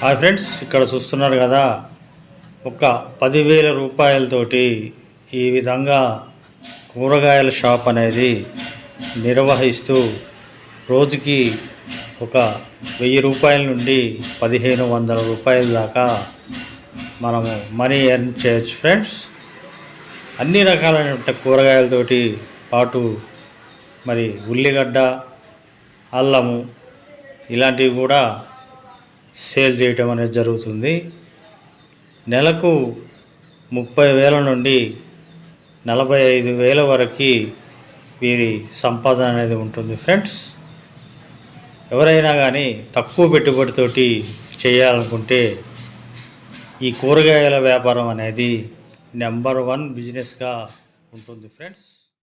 Hi friends ఇక్కడ చూస్తున్నారు కదా ఒక పదివేల రూపాయలతోటి ఈ విధంగా కూరగాయల షాప్ అనేది నిర్వహిస్తూ రోజుకి ఒక వెయ్యి రూపాయల నుండి పదిహేను వందల రూపాయల దాకా మనము మనీ ఎర్న్ చేయొచ్చు ఫ్రెండ్స్. అన్ని రకాలైన కూరగాయలతోటి పాటు మరి ఉల్లిగడ్డ అల్లము ఇలాంటివి కూడా సేల్ చేయటం అనేది జరుగుతుంది. నెలకు ముప్పై వేల నుండి నలభై ఐదు వేల వరకు వీరి సంపాదన అనేది ఉంటుంది ఫ్రెండ్స్. ఎవరైనా కానీ తక్కువ పెట్టుబడితోటి చేయాలనుకుంటే ఈ కూరగాయల వ్యాపారం అనేది నెంబర్ వన్ బిజినెస్గా ఉంటుంది ఫ్రెండ్స్.